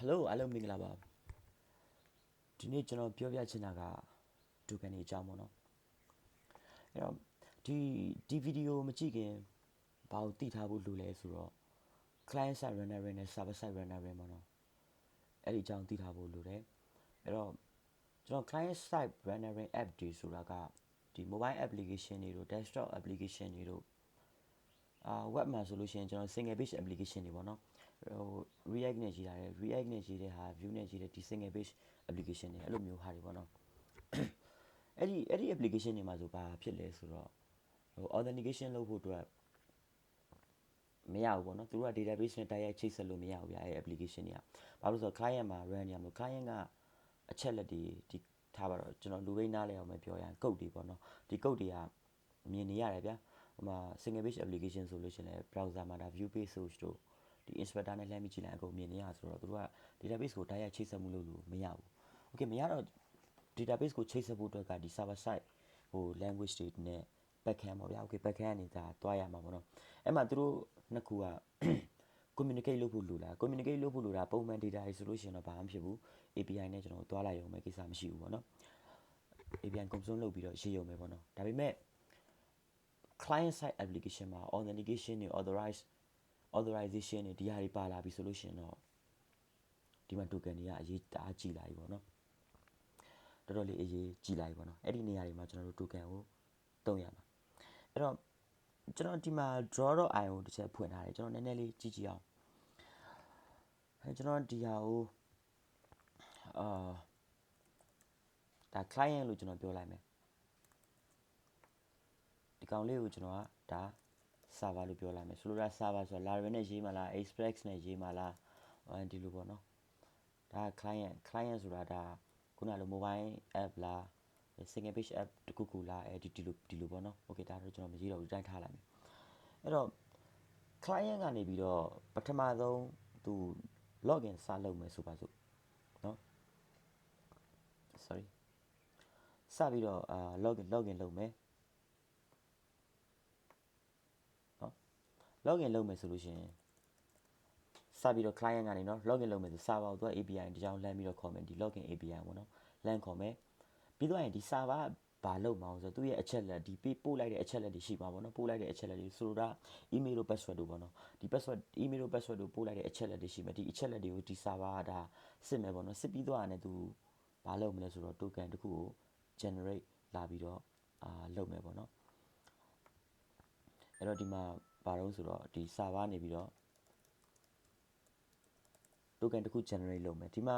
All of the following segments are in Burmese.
Hello အားလုံးမင်္ဂလာပါဒီနေ့ကျွန်တော်ပြောပြချင်တာကဒုကန်နေအကြောင်းပေါ့နော်အဲ့တော့ဒီဒီဗီဒီယိုမကြည့်ခင်ဘာလို့သိထားဖို့လိုလဲဆိုတော့ client side runner နဲ့ server side runner ပေါ့နော်အဲ့ဒီအကြောင်းသိထားဖို့လိုတယ်အဲ့တော့ကျွန်တော် client side runner app တွေဆိုတာကဒီ mobile application တွေတို့ desktop application တွေတို့အာ web မှာဆိုလို့ရှိရင်ကျွန်တော် single page application တွေပေါ့နော် ဟို react နဲ့ရေးထားတယ် react နဲ့ရေးတဲ့ဟာ view နဲ့ရေးတဲ့ဒီ single page application တွေအဲ့လိုမျိုးဟာတွေပေါ့နော်အဲ့ဒီအဲ့ဒီ application တွေမှာဆိုဘာဖြစ်လဲဆိုတော့ဟို authentication လုပ်ဖို့အတွက်မရဘူးပေါ့နော်သူတို့က database နဲ့တိုက်ရိုက်ချိတ်ဆက်လို့မရဘူးဗျာအဲ့ application တွေကဘာလို့ဆိုတော့ client မှာ run နေရမလို့ client ကအချက်လက်တွေဒီထားပါတော့ကျွန်တော်လူဘိန်းနားလဲအောင်မပြောရရင် code တွေပေါ့နော်ဒီ code တွေကမြင်နေရတယ်ဗျာဟိုမှာ single page application ဆိုလို့ရှိရင်လည်း browser မှာဒါ view page source တို့ ဒီ inspector နဲ့လှမ်းပြီးကြည့်လိုက်အကုန်မြင်နေရဆိုတော့သူတို့က database ကိုတိုက်ရိုက်ချိတ်ဆက်မှုလုပ်လို့မရဘူး okay မရတော့ database ကိုချိတ်ဆက်ဖို့အတွက်ကဒီ server side ဟို language တွေနဲ့ backend ပေါ့ဗျာ okay backend ကနေဒါတွားရမှာပေါ့နော်အဲ့မှာသူတို့နှစ်ခုက communicate လုပ်ဖို့လိုလား communicate လုပ်ဖို့လိုတာပုံမှန် data တွေဆိုလို့ရှိရင်တော့ဘာမှမဖြစ်ဘူး API နဲ့ကျွန်တော်တွားလိုက်ရုံပဲကိစ္စမရှိဘူးပေါ့နော် API consume လုပ်ပြီးတော့ရေးရုံပဲပေါ့နော်ဒါပေမဲ့ client side application မှာ authentication တွေ authorize authorization တွေဒီဟာတွေပါလာပြီဆိုလို့ရှိရင်တော့ဒီမှာ token တွေကအရေးတအားကြီးလာပြီပေါ့နော်တော်တော်လေးအရေးကြီးလာပြီပေါ့နော်အဲ့ဒီနေရာတွေမှာကျွန်တော်တို့ token ကိုတုံးရမှာအဲ့တော့ကျွန်တော်ဒီမှာ draw.io တစ်ချက်ဖွင့်ထားတယ်ကျွန်တော်နည်းနည်းလေးကြည့်ကြည့်အောင်အဲကျွန်တော်ဒီဟာကိုအာဒါ client လို့ကျွန်တော်ပြောလိုက်မယ်ဒီကောင်လေးကိုကျွန်တော်ကဒါ server လို့ပြောလိုက်မယ်ဆိုလိုတာ server ဆိုတာ Laravel နဲ့ရေးမလား Express နဲ့ရေးမလားအဲဒီလိုပေါ့နော်ဒါ client client ဆိုတာဒါခုနလို mobile app လား single page app တခုခုလားအဲဒီဒီလိုဒီလိုပေါ့နော် okay ဒါတော့ကျွန်တော်မရေးတော့ဘူးတိုင်းထားလိုက်မယ်အဲ့တော့ client ကနေပြီးတော့ပထမဆုံးသူ login စလုပ်မယ်ဆိုပါစို့နော် sorry စပြီးတော့အာ login login လုပ်မယ် login လုပ်မယ်ဆိုလို့ရှိရင်စပြီးတော့ client ကနေနော် login လုပ်မယ်ဆို server ကိုသူက API တစ်ကြောင်လှမ်းပြီးတော့ခေါ်မယ်ဒီ login API ပေါ့နော်လှမ်းခေါ်မယ်ပြီးတော့ရင်ဒီ server ဘာလုပ်မအောင်ဆိုသူ့ရဲ့အချက်လက်ဒီပေးပို့လိုက်တဲ့အချက်လက်တွေရှိပါဘောနော်ပို့လိုက်တဲ့အချက်လက်တွေဆိုတော့ email တို့ password တို့ပေါ့နော်ဒီ password email တို့ password တို့ပို့လိုက်တဲ့အချက်လက်တွေရှိမယ်ဒီအချက်လက်တွေကိုဒီ server ကဒါစစ်မယ်ပေါ့နော်စစ်ပြီးတော့အဲ့သူဘာလုပ်မလဲဆိုတော့ token တစ်ခုကို generate လာပြီးတော့အာလုပ်မယ်ပေါ့နော်အဲ့တော့ဒီမှာ ဘာလို့ဆိုတော့ဒီ server နေပြီးတော့ token တစ်ခု generate လုပ်မယ်ဒီမှာ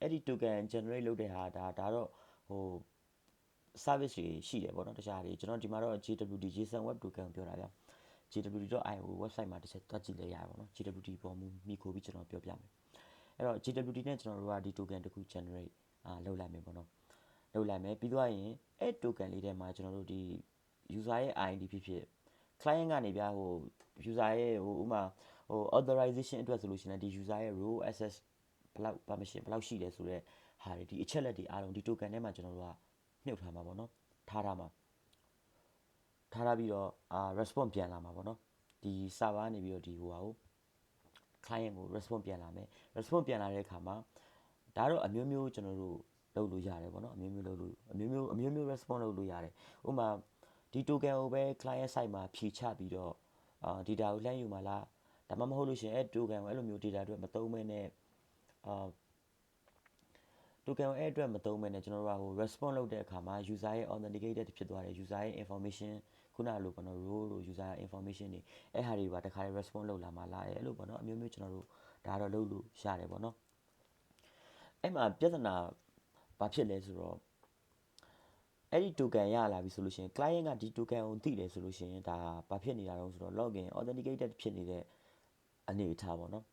အဲ့ဒီ token generate လုပ်တဲ့ဟာဒါဒါတော့ဟို service တွေရှိတယ်ပေါ့နော်တခြားတွေကျွန်တော်ဒီမှာတော့ JWT JSON web token ကိုပြောတာဗျာ jwt.io website မှာတစ်ချက်တွက်ကြည့်လဲရတယ်ပေါ့နော် JWT ပေါ်မူမိခိုပြီးကျွန်တော်ပြောပြမယ်အဲ့တော့ JWT နဲ့ကျွန်တော်တို့ကဒီ token တစ်ခု generate အာလုပ်လိုက်မယ်ပေါ့နော်လုပ်လိုက်မယ်ပြီးတော့ရင်အဲ့ token လေးထဲမှာကျွန်တော်တို့ဒီ user ရဲ့ ID ဖြစ်ဖြစ် client ကနေဗျာဟို user ရဲ့ဟိုဥမာဟို authorization အတွက်ဆိုလို့ရှိရင်ဒီ user ရဲ့ role access ဘယ်လောက် permission ဘယ်လောက်ရှိတယ်ဆိုတော့ဟာတွေဒီအချက်လက်တွေအားလုံးဒီ token ထဲမှာကျွန်တော်တို့ကမြုပ်ထားမှာပေါ့နော်ထားထားမှာထားထားပြီးတော့အာ response ပြန်လာမှာပေါ့နော်ဒီ server ကနေပြီးတော့ဒီဟိုဟာကို client ကို response ပြန်လာမယ် response ပြန်လာတဲ့အခါမှာဒါတော့အမျိုးမျိုးကျွန်တော်တို့လုပ်လို့ရတယ်ပေါ့နော်အမျိုးမျိုးလုပ်လို့အမျိုးမျိုးအမျိုးမျိုး response လုပ်လို့ရတယ်ဥပမာ ဒီ token ကိုပဲ client side မှာဖြည့်ချပြီးတော့အာ data ကိုလှမ်းယူမှာလားဒါမှမဟုတ်လို့ရှိရင်အဲ token ကိုအဲ့လိုမျိုး data တွေမသုံးမဲနဲ့အာ token အဲ့အတွက်မသုံးမဲနဲ့ကျွန်တော်တို့ကဟို response လုပ်တဲ့အခါမှာ user ရဲ့ authenticated ဖြစ်သွားတယ် user ရဲ့ information ခုနလိုပေါ့နော် role တို့ user information တွေအဲ့ဟာတွေပါတခါလေး response လုပ်လာမှလာအဲ့လိုပေါ့နော်အမျိုးမျိုးကျွန်တော်တို့ဒါတော့လုပ်လို့ရတယ်ပေါ့နော်အဲ့မှာပြဿနာဘာဖြစ်လဲဆိုတော့ အဲ့ဒီ token ရလာပြီဆိုလို့ရှိရင် client ကဒီ token ကိုသိတယ်ဆိုလို့ရှိရင်ဒါဘာဖြစ်နေတာတော့ဆိုတော့ login authenticated ဖြစ်နေတဲ့အနေအထားပေါ့နော်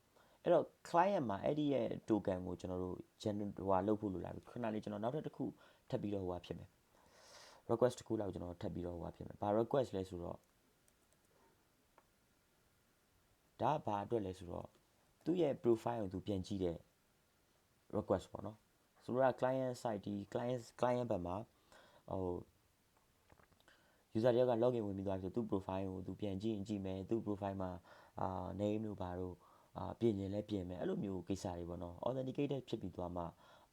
အဲ့တော့ client မှာအဲ့ဒီရဲ့ token ကိုကျွန်တော်တို့ generate ဟိုဟာလုပ်ဖို့လိုလာပြီခဏလေးကျွန်တော်နောက်ထပ်တစ်ခုထပ်ပြီးတော့ဟိုဟာဖြစ်မယ် request တစ်ခုလောက်ကျွန်တော်ထပ်ပြီးတော့ဟိုဟာဖြစ်မယ်ဘာ request လဲဆိုတော့ဒါဘာအတွက်လဲဆိုတော့သူ့ရဲ့ profile ကိုသူပြန်ကြည့်တဲ့ request ပေါ့နော်ဆိုတော့ client side ဒီ client client ဘက်မှာ ဟို user တယောက်က login ဝင်ပြီးသွားပြီဆိုသူ့ profile ကိုသူပြန်ကြည့်ရင်ကြည့်မယ်သူ့ profile မှာအာ name တို့ဘာတို့အာပြင်ရင်လည်းပြင်မယ်အဲ့လိုမျိုးကိစ္စတွေပေါ့နော် authenticated ဖြစ်ပြီးသွားမှ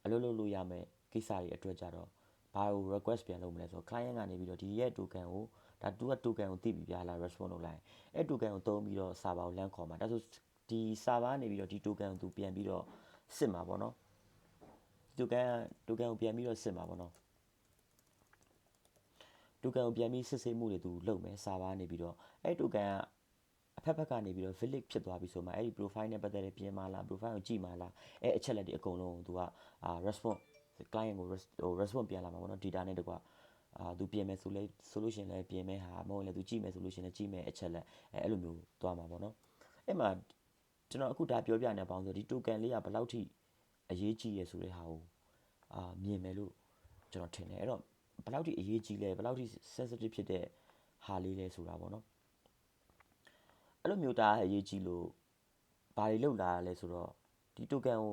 အလုပ်လုပ်လို့ရမယ်ကိစ္စတွေအတွက်ကြတော့ဘာကို request ပြန်လုပ်မလဲဆိုတော့ client ကနေပြီးတော့ဒီရဲ့ token ကိုဒါသူက token ကိုသိပြီပြလား response လုပ်လိုက်အဲ့ token ကိုသုံးပြီးတော့ server ကိုလမ်းခေါ်မှာဒါဆိုဒီ server ကနေပြီးတော့ဒီ token ကိုသူပြန်ပြီးတော့စစ်မှာပေါ့နော် token token ကိုပြန်ပြီးတော့စစ်မှာပေါ့နော် token ကိုပြန်ပြီးစစ်ဆေးမှုတွေသူလုပ်မယ် server နေပြီးတော့အဲ့ token ကအဖက်ဖက်ကနေပြီးတော့ valid ဖြစ်သွားပြီဆိုမှအဲ့ဒီ profile နဲ့ပတ်သက်တဲ့ပြင်မလား profile ကိုကြည့်မလားအဲ့အချက်လက်တွေအကုန်လုံးကိုသူကအာ response client ကို response ပြန်လာမှာပေါ့နော် data နဲ့တကွာအာသူပြင်မယ်ဆိုလဲဆိုလို့ရှိရင်လည်းပြင်မယ်ဟာမဟုတ်လည်းသူကြည့်မယ်ဆိုလို့ရှိရင်လည်းကြည့်မယ်အချက်လက်အဲ့အဲ့လိုမျိုးသွားမှာပေါ့နော်အဲ့မှာကျွန်တော်အခုဒါပြောပြနေပေါင်းဆိုဒီ token လေးကဘယ်လောက်ထိအရေးကြီးရဆိုတဲ့ဟာကိုအာမြင်မယ်လို့ကျွန်တော်ထင်တယ်အဲ့တော့ ဘယ်လောက်ထိအရေးကြီးလဲဘယ်လောက်ထိ sensitive ဖြစ်တဲ့ဟာလေးလဲဆိုတာပေါ့နော်အဲ့လိုမျိုးဒါအရေးကြီးလို့ဘာတွေလောက်လာလဲဆိုတော့ဒီ token ကို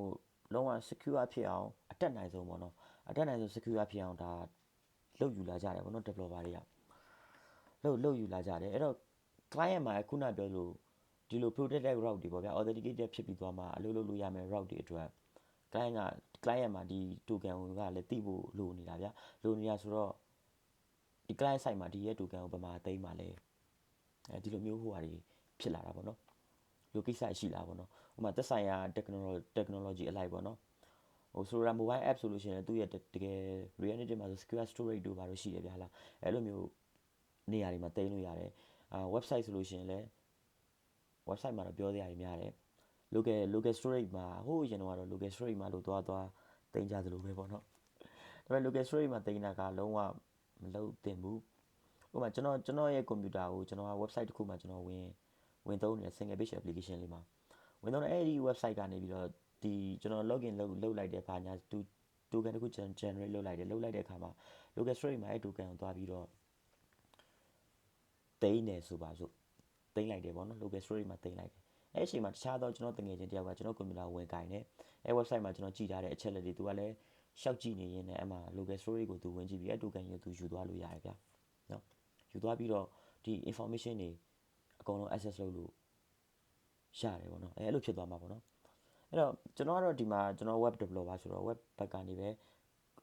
လုံးဝ secure ဖြစ်အောင်အတက်နိုင်ဆုံးပေါ့နော်အတက်နိုင်ဆုံး secure ဖြစ်အောင်ဒါလုပ်ယူလာကြတယ်ပေါ့နော် developer တွေကလုပ်လုပ်ယူလာကြတယ်အဲ့တော့ client မှာခုနပြောလို့ဒီလို protected route တွေပေါ့ဗျာ authenticated ဖြစ်ပြီးသွားမှအလုပ်လုပ်လို့ရမယ် route တွေအတွက် client က client မှာဒီ token ကိုကလည်းသိဖို့လိုနေတာဗျာလိုနေတာဆိုတော့ဒီ client side မှာဒီရဲ့ token ကိုဘယ်မှာသိမ်းမှာလဲအဲဒီလိုမျိုးဟိုဟာတွေဖြစ်လာတာပေါ့နော်လိုကိစ္စရှိလာပေါ့နော်ဥပမာသက်ဆိုင်ရာ technology technology အလိုက်ပေါ့နော်ဟိုဆိုတော့ mobile app ဆိုလို့ရှိရင်သူ့ရဲ့တကယ် reality မှာဆို secure storage တို့ဘာလို့ရှိတယ်ဗျာလားအဲ့လိုမျိုးနေရာတွေမှာတင်လို့ရတယ်အာ website ဆိုလို့ရှိရင်လည်း website မှာတော့ပြောစရာတွေများတယ် local local storage မှာဟိုးရင်တော့ local storage မှာလို့သွားသွားတင်ကြသလိုပဲပေါ့နော်ဒါပေမဲ့ local storage မှာတင်တာကလုံးဝမလုပ်သင့်ဘူးဥပမာကျွန်တော်ကျွန်တော်ရဲ့ computer ကိုကျွန်တော်က website တစ်ခုမှာကျွန်တော်ဝင်ဝင်သုံးနေတဲ့ single page application လေးမှာဝင်သုံးတဲ့အဲ့ဒီ website ကနေပြီးတော့ဒီကျွန်တော် login လုပ်လုပ်လိုက်တဲ့ဘာညာ token တစ်ခု generate လုပ်လိုက်တယ်လုပ်လိုက်တဲ့အခါမှာ local storage မှာအဲ့ token ကိုသွားပြီးတော့တိန်းတယ်ဆိုပါစို့တိန်းလိုက်တယ်ပေါ့နော် local storage မှာတိန်းလိုက်တယ် အဲ့အချိန်မှာတခြားသောကျွန်တော်တငယ်ချင်းတယောက်ကကျွန်တော်ကွန်ပျူတာဝင်ကင်တယ်အဲ့ website မှာကျွန်တော်ကြည့်ထားတဲ့အချက်လက်တွေသူကလည်းရှောက်ကြည့်နေရင်လည်းအမှ local storage ကိုသူဝင်ကြည့်ပြီးအဲ့ token ကိုသူယူသွားလို့ရတယ်ဗျာနော်ယူသွားပြီးတော့ဒီ information တွေအကုန်လုံး access လုပ်လို့ရတယ်ပေါ့နော်အဲအဲ့လိုဖြစ်သွားမှာပေါ့နော်အဲ့တော့ကျွန်တော်ကတော့ဒီမှာကျွန်တော် web developer ဆိုတော့ web ဘက်ကနေပဲ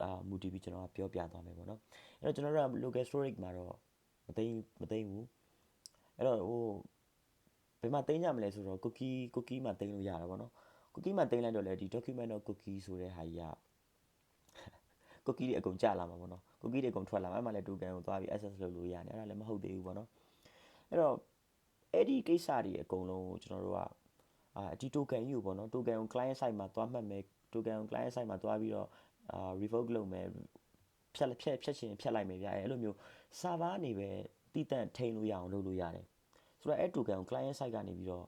အာမူတည်ပြီးကျွန်တော်ကပြောပြသွားမယ်ပေါ့နော်အဲ့တော့ကျွန်တော်တို့က local storage မှာတော့မသိမသိဘူးအဲ့တော့ဟိုဘ ယ်မှာတင်ကြမလဲဆိုတော့ cookie cookie မှာတင်လို့ရတာပေါ့နော် cookie မှာတင်လိုက်တော့လေဒီ document of cookie ဆိုတဲ့ဟာကြီးက cookie တွေအကုန်ကျလာမှာပေါ့နော် cookie တွေအကုန်ထွက်လာမှာအဲ့မှာလည်း token ကိုသွားပြီး access လုပ်လို့ရတယ်အဲ့ဒါလည်းမဟုတ်သေးဘူးပေါ့နော်အဲ့တော့အဲ့ဒီကိစ္စတွေအကုန်လုံးကိုကျွန်တော်တို့ကအာဒီ token ကြီးကိုပေါ့နော် token ကို client side မှာသွားမှတ်မယ် token ကို client side မှာသွားပြီးတော့အာ revoke လုပ်မယ်ဖြတ်ဖြတ်ဖြတ်ချင်ဖြတ်လိုက်မယ်ဗျာအဲ့လိုမျိုး server နေပဲတည်တံ့ထိန်းလို့ရအောင်လုပ်လို့ရတယ် ဆိုတော့အဲ့ token ကို client side ကနေပြီးတော့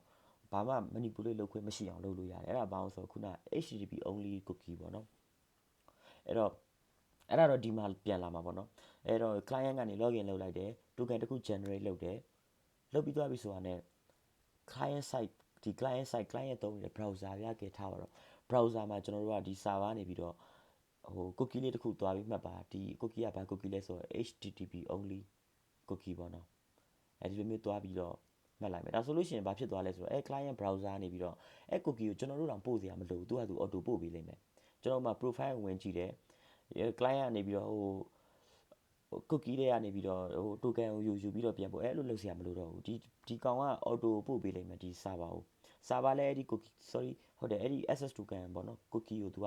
ဘာမှ manipulate လုပ်ခွင့်မရှိအောင်လုပ်လို့ရတယ်အဲ့ဒါဘာလို့ဆိုတော့ခုန HTTP only cookie ပေါ့နော်အဲ့တော့အဲ့ဒါတော့ဒီမှာပြန်လာမှာပေါ့နော်အဲ့တော့ client ကနေ login လုပ်လိုက်တယ် token တစ်ခု generate လုပ်တယ်လုပ်ပြီးသွားပြီဆိုတာနဲ့ client side ဒီ client side client ရဲ့သုံးနေတဲ့ browser ရခဲ့ထားပါတော့ browser မှာကျွန်တော်တို့ကဒီ server နေပြီးတော့ဟို cookie လေးတစ်ခုသွားပြီးမှတ်ပါဒီ cookie ကဘာ cookie လဲဆိုတော့ http only cookie ပေါ့နော်အဲဒီလိုမျိုးသွားပြီးတော့ မှတ်လိုက်မယ်ဒါဆိုလို့ရှိရင်ဘာဖြစ်သွားလဲဆိုတော့အဲ client browser နေပြီးတော့အဲ cookie ကိုကျွန်တော်တို့တောင်ပို့စရာမလိုဘူးသူကသူ auto ပို့ပေးလိမ့်မယ်ကျွန်တော်မှ profile ဝင်ကြည့်တယ် client ကနေပြီးတော့ဟိုဟို cookie တွေကနေပြီးတော့ဟို token ကိုယူယူပြီးတော့ပြန်ပို့အဲ့လိုလုပ်စရာမလိုတော့ဘူးဒီဒီကောင်က auto ပို့ပေးလိမ့်မယ်ဒီ server ကို server လည်းအဲ့ဒီ cookie sorry ဟုတ်တယ်အဲ့ဒီ access token ပေါ့နော် cookie ကိုသူက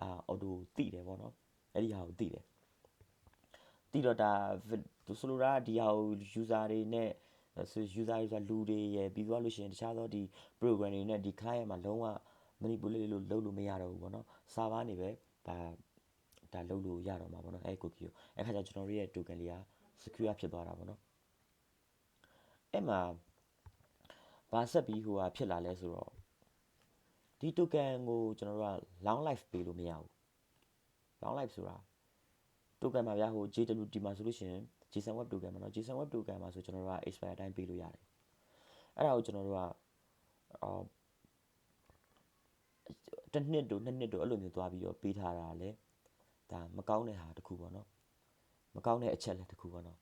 အာ auto တိတယ်ပေါ့နော်အဲ့ဒီဟာကိုတိတယ်တိတော့ဒါသူဆိုလိုတာဒီဟာကို user တွေနဲ့ ဆို user တွေဆိုလူတွေရယ်ပြီးသွားလို့ရှိရင်တခြားသောဒီ program တွေနဲ့ဒီ client မှာလုံးဝ manipulate လို့လုပ်လို့မရတော့ဘူးပေါ့နော် server နေပဲဒါဒါလုပ်လို့ရတော့မှာပေါ့နော်အဲ cookie ကိုအဲ့ခါကျကျွန်တော်တို့ရဲ့ token လေးက secure ဖြစ်သွားတာပေါ့နော်အဲ့မှာဘာဆက်ပြီးဟိုဟာဖြစ်လာလဲဆိုတော့ဒီ token ကိုကျွန်တော်တို့က long life ပေးလို့မရဘူး long life ဆိုတာ token မှာဗျာဟို JWT မှာဆိုလို့ရှိရင် JSON web token မှာเนาะ JSON web token မှာဆိုကျွန်တော်တို့က expire အတိုင်းပေးလို့ရတယ်အဲ့ဒါကိုကျွန်တော်တို့ကအော်တစ်နှစ်တို့နှစ်နှစ်တို့အဲ့လိုမျိုးသွားပြီးတော့ပေးထားတာလေဒါမကောင်းတဲ့ဟာတစ်ခုပေါ့နော်မကောင်းတဲ့အချက်လက်တစ်ခုပေါ့နော်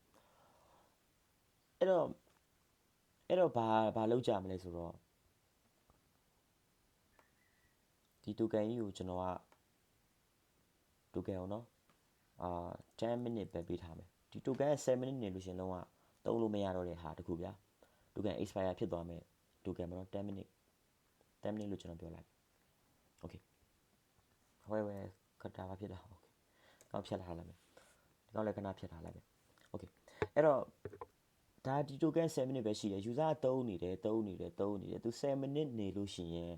အဲ့တော့အဲ့တော့ဘာဘာလောက်ကြမလဲဆိုတော့ ဒီ token ကြီးကိုကျွန်တော်က token အောင်နော်အာ10 minute ပဲပေးထားမယ် ဒီ token က7 minute နေလို့ရှရင်လုံးဝသုံးလို့မရတော့တဲ့ဟာတခုဗျာ token expire ဖြစ်သွားမယ် token မနော်10 minute 10 minute လို့ကျွန်တော်ပြောလိုက် okay ဝဲဝဲခတာပါဖြစ်တာ okay ကောင်းဖြတ်ထားလိုက်မယ်ဒီကောင်းလည်းခဏဖြတ်ထားလိုက်မယ် okay အဲ့တော့ဒါဒီ token 7 minute ပဲရှိတယ် user သုံးနေတယ်သုံးနေတယ်သုံးနေတယ်သူ7 minute နေလို့ရှိရင်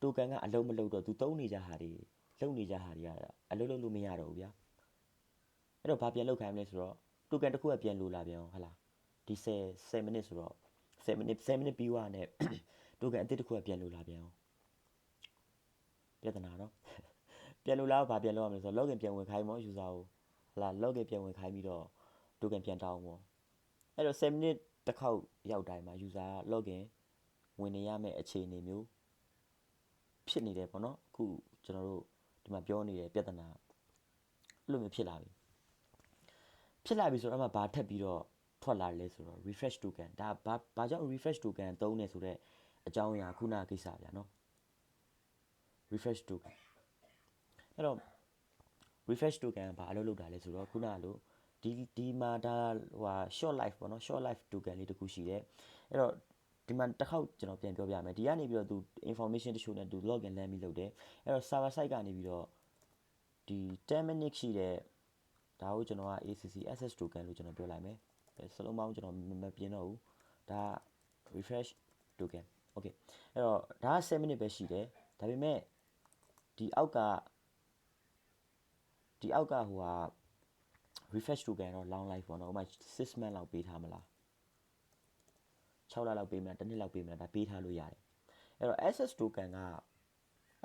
token ကအလုံးမလုံးတော့သူသုံးနေကြဟာတွေလုံနေကြဟာတွေကအလုံးလုံးလို့မရတော့ဘူးဗျာအဲ့တော့ဘာပြန်လောက်ခိုင်းမလဲဆိုတော့ token တစ်ခုကပြန်လိုလာပြန်ဟုတ်လားဒီ10 7 minute ဆိုတော့7 minute 7 minute ပြီးွားနဲ့ token အသစ်တစ်ခုကပြန်လိုလာပြန်အောင်ပြဿနာနော်ပြန်လိုလာဘာပြန်လောက်ရမလဲဆိုတော့ login ပြန်ဝင်ခိုင်းမော user ကိုဟုတ်လား login ပြန်ဝင်ခိုင်းပြီးတော့ token ပြန်တောင်းမောအဲ့တော့7 minute တစ်ခေါက်ရောက်တိုင်းမှာ user login ဝင်နေရမယ့်အခြေအနေမျိုးဖြစ်နေတယ်ပေါ့နော်အခုကျွန်တော်တို့ဒီမှာပြောနေတဲ့ပြဿနာအဲ့လိုမျိုးဖြစ်လာပြီ ဖြစ်လာပြီဆိုတော့အမှဘာထပ်ပြီးတော့ထွက်လာလဲဆိုတော့ refresh token ဒါဘာဘာကြောင့် refresh token သုံးနေဆိုတော့အကြောင်းအရာခုနကိစ္စဗျာနော် refresh token အဲ့တော့ refresh token ကဘာအလုပ်လုပ်တာလဲဆိုတော့ခုနကလို့ဒီဒီမှာဒါဟို short life ပေါ့နော် short life token လေးတစ်ခုရှိတယ်အဲ့တော့ဒီမှာတစ်ခေါက်ကျွန်တော်ပြန်ပြောပြမယ်ဒီကနေပြီးတော့သူ information တချို့နဲ့သူ login လမ်းပြီးလုပ်တယ်အဲ့တော့ server side ကနေပြီးတော့ဒီ10 minute ရှိတဲ့ ဒါကိုကျွန်တော်က ACC access token လို့ကျွန်တော်ပြောလိုက်မယ်စလုံးပေါင်းကျွန်တော်မပြင်းတော့ဘူးဒါ refresh token okay အဲ့တော့ဒါက7 minute ပဲရှိတယ်ဒါပေမဲ့ဒီအောက်ကဒီအောက်ကဟိုဟာ refresh token တော့ long life ပေါ့နော်ဥပမာ6 month လောက်ပေးထားမလား6လလောက်ပေးမလားတစ်နှစ်လောက်ပေးမလားဒါပေးထားလို့ရတယ်အဲ့တော့ access token က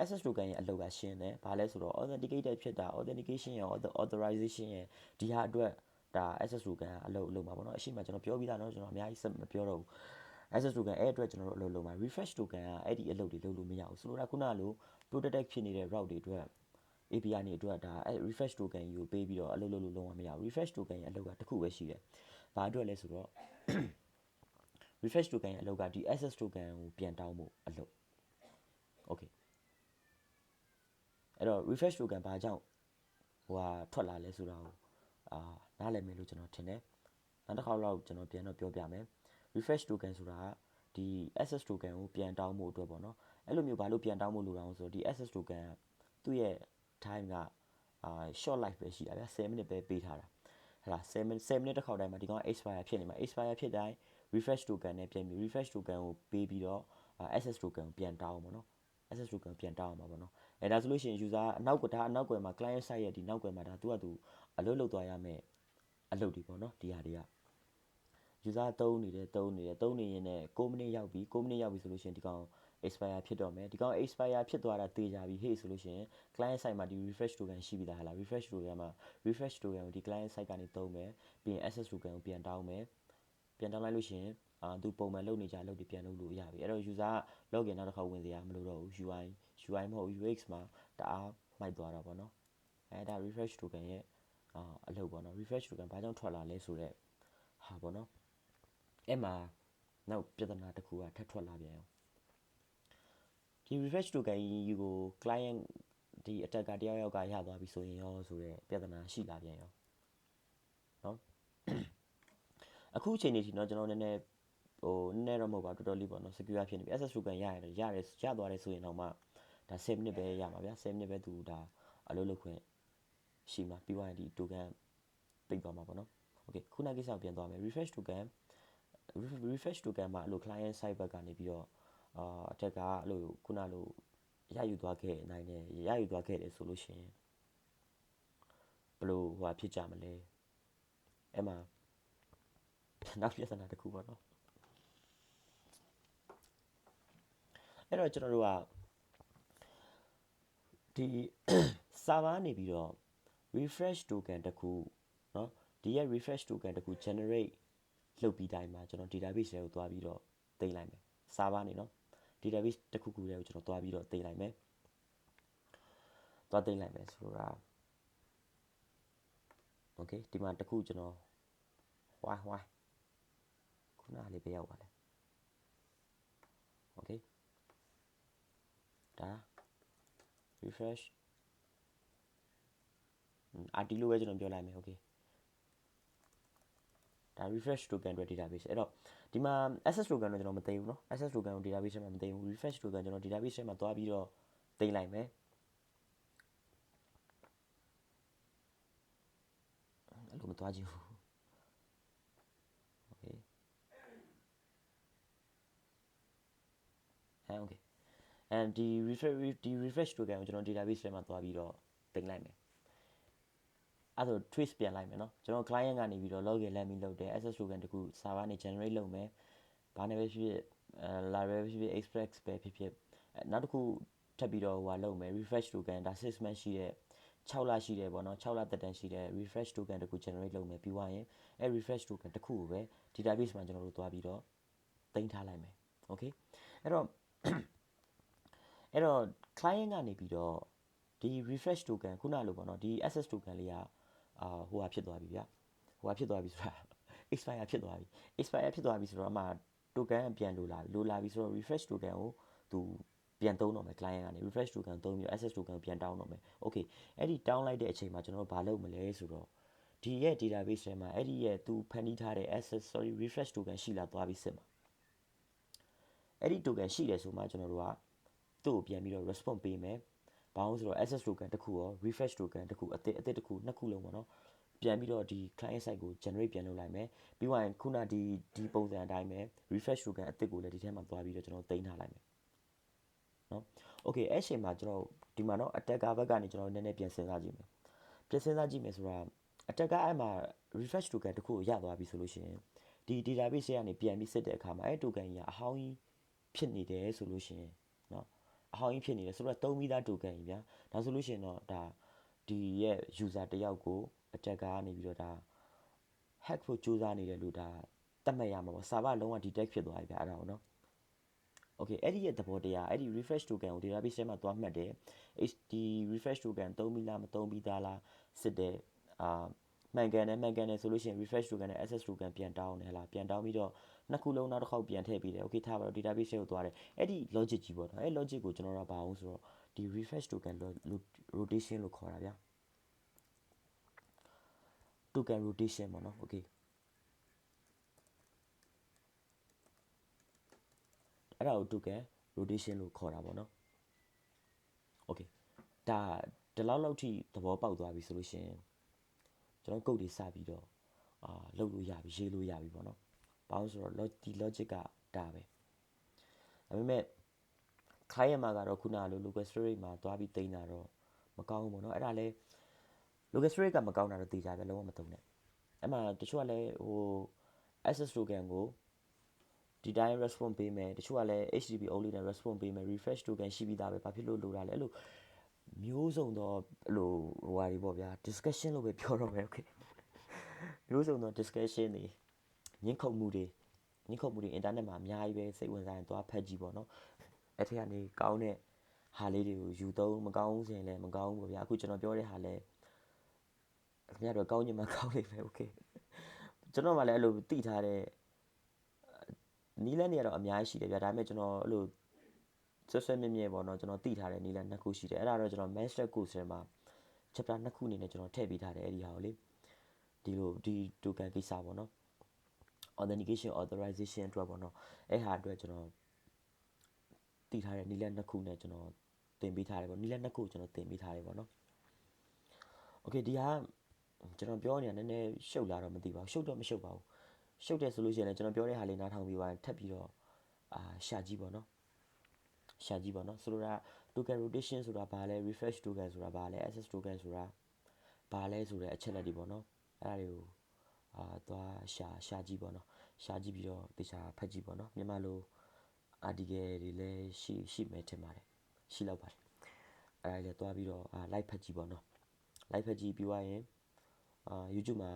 access token ရဲ့အလုပ်ကရှင်းတယ်။ဘာလဲဆိုတော့ authenticated ဖြစ်တာ authentication ရော authorization ရဲ့ဒီဟာအတွက်ဒါ access token အလုပ်လုပ်မှာပေါ့နော်။အရှိမကျွန်တော်ပြောပြီးသားနော်ကျွန်တော်အများကြီးမပြောတော့ဘူး။ access token အဲ့အတွက်ကျွန်တော်တို့အလုပ်လုပ်မှာ refresh token ကအဲ့ဒီအလုပ်တွေလုပ်လို့မရဘူး။ဆိုလိုတာခုနလို protect ဖြစ်နေတဲ့ route တွေအတွက် API နေအတွက်ဒါ refresh token ကိုပေးပြီးတော့အလုပ်လုပ်လို့လုံးဝမရဘူး refresh token ရဲ့အလုပ်ကတစ်ခုပဲရှိတယ်။ဘာအတွက်လဲဆိုတော့ refresh token ရဲ့အလုပ်ကဒီ access token ကိုပြန်တောင်းဖို့အလုပ် Okay အဲ့တော့ refresh token ဘာကြောင့်ဟိုဟာထွက်လာလဲဆိုတာကိုအာနားလည်မယ်လို့ကျွန်တော်ထင်တယ်နောက်တစ်ခါတော့ကျွန်တော်ပြန်တော့ပြောပြမယ် refresh token ဆိုတာကဒီ access token ကိုပြန်တောင်းဖို့အတွက်ပေါ့နော်အဲ့လိုမျိုးဘာလို့ပြန်တောင်းဖို့လိုတာလဲဆိုတော့ဒီ access token ကသူ့ရဲ့ time ကအာ short life ပဲရှိတာဗျာ7 minute ပဲပေးထားတာဟလာ7 minute 7 minute တစ်ခေါက်တိုင်းမှာဒီကောင် expire ဖြစ်နေမှာ expire ဖြစ်တိုင်း refresh token နဲ့ပြန်ပြီး refresh token ကိုပေးပြီးတော့ access token ကိုပြန်တောင်းပါတော့ access token ပြန်တောင်းအောင်ပါပေါ့နော်အဲဒါဆိုလို့ရှိရင် user အနောက်ကဒါအနောက်ကွယ်မှာ client side ရဲ့ဒီနောက်ကွယ်မှာဒါသူကသူအလုပ်လုပ်သွားရမယ်အလုပ်တွေပေါ့နော်ဒီဟာတွေက user သုံးနေတယ်သုံးနေတယ်သုံးနေရင်လည်း6မိနစ်ရောက်ပြီ6မိနစ်ရောက်ပြီဆိုလို့ရှိရင်ဒီကောင် expire ဖြစ်တော့မယ်ဒီကောင် expire ဖြစ်သွားတာသေချာပြီဟေ့ဆိုလို့ရှိရင် client side မှာဒီ refresh token ရှိပြီသားဟလား refresh token မှာ refresh token ကိုဒီ client side ကနေသုံးမယ်ပြီးရင် access token ကိုပြန်တောင်းမယ်ပြန်တောင်းလိုက်လို့ရှိရင် အာသူပုံမှန်လုပ်နေကြလုပ်တွေပြန်လုပ်လို့ရပြီအဲ့တော့ user က login နောက်တစ်ခါဝင်စရာမလိုတော့ဘူး UI UI မဟုတ် UX မှာတအားမိုက်သွားတာပေါ့နော်အဲဒါ refresh token ရဲ့အာအလုပ်ပေါ့နော် refresh token ဘာကြောင့်ထွက်လာလဲဆိုတော့ဟာပေါ့နော်အဲ့မှာနောက်ပြဿနာတစ်ခုကထပ်ထွက်လာပြန်ရောဒီ refresh token ကြီးကို client ဒီ attacker တယောက်ယောက်ကရသွားပြီဆိုရင်ရောဆိုတော့ပြဿနာရှိလာပြန်ရောနော်အခုအချိန်နေထိเนาะကျွန်တော်နည်းနည်း ဟိုနည်းနည်းတော့မဟုတ်ပါတော်တော်လေးပေါ့နော် secure ဖြစ်နေပြီ access token ရရတယ်ရတယ်ရသွားတယ်ဆိုရင်တော့မှဒါ7 minute ပဲရမှာဗျာ7 minute ပဲသူဒါအလုပ်လုပ်ခွင့်ရှိမှာပြီးသွားရင်ဒီ token ပိတ်သွားမှာပေါ့နော် okay ခုနကိစ္စပြန်သွားမယ် refresh token refresh token မှာအဲ့လို client side ဘက်ကနေပြီးတော့အာအထက်ကအဲ့လိုခုနလိုရယူသွားခဲ့နိုင်တယ်ရယူသွားခဲ့တယ်ဆိုလို့ရှိရင်ဘယ်လိုဟိုဖြစ်ကြမလဲအဲ့မှာနောက်ပြဿနာတစ်ခုပေါ့နော် အဲ့တော့ကျွန်တော်တို့ကဒီ server နေပြီးတော့ refresh token တခုเนาะဒီရဲ့ refresh token တခု generate လုပ်ပြီးတိုင်းမှာကျွန်တော် database တွေကိုသွားပြီးတော့တင်လိုက်မယ် server နေเนาะ database တခုခုတွေကိုကျွန်တော်သွားပြီးတော့တင်လိုက်မယ်သွားတင်လိုက်မယ်ဆိုတော့ okay ဒီမှာတခုကျွန်တော် why why ခုနလေးပဲရောက်ပါလဲ okay ဒါ refresh อืม RT လို့ပဲကျွန်တော်ပြောလိုက်မယ် okay ဒါ refresh token အတွက် database အဲ့တော့ဒီမှာ access token တော့ကျွန်တော်မသိဘူးเนาะ access token ကို database ထဲမှာမသိဘူး refresh token ကျွန်တော် database ထဲမှာသွားပြီးတော့သိမ်းလိုက်မယ်အဲ့လိုမသွားကြည့်ဘူး okay အဲ okay and ဒီ refresh ဒီ refresh token ကိုကျွန်တော် database ထဲမှာသွားပြီးတော့သိမ်းလိုက်မယ်အဲ့ဒါ trace ပြန်လိုက်မယ်เนาะကျွန်တော် client ကနေပြီးတော့ login လမ်းပြီးလုပ်တယ် access token တခု server နဲ့ generate လုပ်မယ်ဘာနဲ့ပဲဖြစ်ဖြစ်အဲ library ပဲဖြစ်ဖြစ် express ပဲဖြစ်ဖြစ်အဲနောက်တစ်ခုထပ်ပြီးတော့ဟိုလုပ်မယ် refresh token ဒါ6 month ရှိတဲ့6လရှိတယ်ပေါ့နော်6လသက်တမ်းရှိတဲ့ refresh token တခု generate လုပ်မယ်ပြီးသွားရင်အဲ refresh token တခုကိုပဲ database မှာကျွန်တော်တို့သွားပြီးတော့တင်ထားလိုက်မယ် okay အဲ့တော့ အဲ့တော့ client ကနေပြီးတော့ဒီ refresh token ခုနလိုပေါ့နော်ဒီ access token လေးကအာဟိုဟာဖြစ်သွားပြီဗျဟိုဟာဖြစ်သွားပြီဆိုတာ expire ဖြစ်သွားပြီ expire ဖြစ်သွားပြီဆိုတော့အမှ token ကပြန်လိုလာပြီလိုလာပြီဆိုတော့ refresh token ကိုသူပြန်သုံးတော့မယ် client ကနေ refresh token သုံးပြီးတော့ access token ကိုပြန်တောင်းတော့မယ် okay အဲ့ဒီတောင်းလိုက်တဲ့အချိန်မှာကျွန်တော်တို့ဘာလုပ်မလဲဆိုတော့ဒီရဲ့ database ထဲမှာအဲ့ဒီရဲ့သူဖန်တီးထားတဲ့ access sorry refresh token ရှိလားသွားပြီးစစ်မှာအဲ့ဒီ token ရှိတယ်ဆိုမှကျွန်တော်တို့က သူ့ကိုပြန်ပြီးတော့ response ပေးမယ်ဘာလို့ဆိုတော့ access token တစ်ခုရော refresh token တစ်ခုအသစ်အသစ်တစ်ခုနှစ်ခုလုံးပေါ့နော်ပြန်ပြီးတော့ဒီ client side ကို generate ပြန်လုပ်လိုက်မယ်ပြီးရင်ခုနဒီဒီပုံစံအတိုင်းပဲ refresh token အသစ်ကိုလည်းဒီထဲမှာသွားပြီးတော့ကျွန်တော်တင်ထားလိုက်မယ်နော် okay အဲ့ချိန်မှာကျွန်တော်ဒီမှာတော့ attacker ဘက်ကနေကျွန်တော်နည်းနည်းပြန်စဉ်းစားကြည့်မယ်ပြန်စဉ်းစားကြည့်မယ်ဆိုတာ attacker အဲ့မှာ refresh token တစ်ခုကိုရသွားပြီဆိုလို့ရှိရင်ဒီ database ကနေပြန်ပြီးစစ်တဲ့အခါမှာအဲ့ token ကြီးကအဟောင်းကြီးဖြစ်နေတယ်ဆိုလို့ရှိရင်နော် အဟောင်းကြီးဖြစ်နေတယ်ဆိုတော့သုံးပြီးသား token ကြီးဗျာဒါဆိုလို့ရှိရင်တော့ဒါဒီရဲ့ user တယောက်ကို attacker ကနေပြီးတော့ဒါ hack ဖို့ကြိုးစားနေတယ်လို့ဒါတတ်မှတ်ရမှာပေါ့ server လုံးဝ detect ဖြစ်သွားပြီဗျာအဲ့ဒါပေါ့နော် okay အဲ့ဒီရဲ့သဘောတရားအဲ့ဒီ refresh token ကို database ထဲမှာသွားမှတ်တယ် HD refresh token သုံးပြီးလားမသုံးပြီးသားလားစစ်တယ်အာမှန်ကန်တယ်မှန်ကန်တယ်ဆိုလို့ရှိရင် refresh token နဲ့ access token ပြန်တောင်းတယ်ဟလားပြန်တောင်းပြီးတော့ နှစ်ခုလုံးနောက်တစ်ခေါက်ပြန်ထည့်ပေးတယ် okay ထားပါတော့ database ထဲကိုသွားတယ်အဲ့ဒီ logic ကြီးပေါ့နော်အဲ့ logic ကိုကျွန်တော်တို့ကဘာအောင်ဆိုတော့ဒီ refresh token rotation လို့ခေါ်တာဗျာ token rotation ပေါ့နော် okay အဲ့ဒါကို token rotation လို့ခေါ်တာပေါ့နော် okay ဒါဒီလောက်လောက်ထိသဘောပေါက်သွားပြီဆိုလို့ရှိရင်ကျွန်တော်ကုတ်တွေစပြီးတော့အာလုပ်လို့ရပြီရေးလို့ရပြီပေါ့နော်။ ဘာလို့ဆိုတော့ဒီ logic ကဒါပဲ။ဒါပေမဲ့ client မှာကတော့ခုနကလို local storage မှာသွားပြီးတင်တာတော့မကောင်းဘူးပေါ့နော်။အဲ့ဒါလဲ local storage ကမကောင်းတာတော့သိကြပဲလုံးဝမသုံးနဲ့။အဲ့မှာတချို့ကလည်းဟို access token ကိုဒီတိုင်း response ပေးမယ်တချို့ကလည်း HTTP only နဲ့ response ပေးမယ် refresh token ရှိပြီးသားပဲဘာဖြစ်လို့လိုတာလဲအဲ့လိုမျိုးစုံတော့အဲ့လိုဟိုဟာတွေပေါ့ဗျာ discussion လို့ပဲပြောတော့မယ် okay မျိုးစုံတော့ discussion တွေ ညှင်းခုန်မှုတွေညှင်းခုန်မှုတွေ internet မှာအများကြီးပဲစိတ်ဝင်စားရင်သွားဖတ်ကြည့်ပေါ့နော်အဲ့ထက်ကနေကောင်းတဲ့ဟာလေးတွေကိုယူသုံးမကောင်းဘူးဆိုရင်လည်းမကောင်းဘူးပေါ့ဗျာအခုကျွန်တော်ပြောတဲ့ဟာလည်းခင်ဗျားတို့ကောင်းချင်မှကောင်းလိမ့်မယ် okay ကျွန်တော်မှလည်းအဲ့လိုသိထားတဲ့နီးလန်းတွေကတော့အများကြီးရှိတယ်ဗျာဒါပေမဲ့ကျွန်တော်အဲ့လိုဆွဆွမြဲမြဲပေါ့နော်ကျွန်တော်သိထားတဲ့နီးလန်းနှစ်ခုရှိတယ်အဲ့ဒါတော့ကျွန်တော် master course ထဲမှာ chapter နှစ်ခုအနေနဲ့ကျွန်တော်ထည့်ပေးထားတယ်အဲ့ဒီဟာကိုလေဒီလိုဒီ token ကိစ္စပေါ့နော် authentication authorization အတွက်ပေါ့နော်အဲ့ဟာအတွက်ကျွန်တော်တည်ထားတဲ့နီလန်နှစ်ခုနဲ့ကျွန်တော်တင်ပေးထားတယ်ပေါ့နီလန်နှစ်ခုကျွန်တော်တင်ပေးထားတယ်ပေါ့နော် okay ဒီဟာကျွန်တော်ပြောနေတာနည်းနည်းရှုပ်လာတော့မသိပါဘူးရှုပ်တော့မရှုပ်ပါဘူးရှုပ်တယ်ဆိုလို့ရှိရင်လည်းကျွန်တော်ပြောတဲ့ဟာလေးနားထောင်ပြီးပါထပ်ပြီးတော့အာရှာကြည့်ပေါ့နော်ရှာကြည့်ပေါ့နော်ဆိုလိုတာ token rotation ဆိုတာဘာလဲ refresh token ဆိုတာဘာလဲ access token ဆိုတာဘာလဲဆိုတဲ့အချက်လက်တွေပေါ့နော်အဲ့ဒါတွေကို အာသွားရှာရှာကြည့်ပေါ့နော်ရှာကြည့်ပြီးတော့တေချာဖတ်ကြည့်ပေါ့နော်မြန်မာလို article တွေလည်းရှိရှိမယ်ထင်ပါတယ်ရှိတော့ပါတယ်အဲ့ဒါလည်းသွားပြီးတော့အာ live ဖတ်ကြည့်ပေါ့နော် live ဖတ်ကြည့်ပြီးွားရင်အာ YouTube မှာ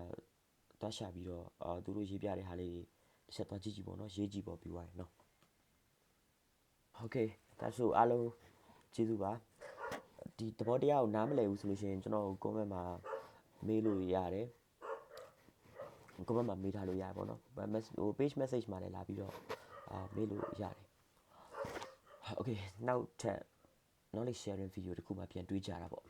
သွားရှာပြီးတော့အာသူတို့ရေးပြတဲ့ဟာလေးတွေတစ်ချက်သွားကြည့်ကြည့်ပေါ့နော်ရေးကြည့်ပေါ့ပြီးွားရင်နော် Okay ဒါဆိုအားလုံးကျေးဇူးပါဒီသဘောတရားကိုနားမလည်ဘူးဆိုလို့ရှိရင်ကျွန်တော် comment မှာမေးလို့ရတယ် comment မှာမေးထားလို့ရတယ်ပေါ့နော်ဟို page message မှာလည်းလာပြီးတော့အာမေးလို့ရတယ် okay နောက်ထပ် knowledge sharing video တစ်ခုမှပြန်တွေးကြတာပေါ့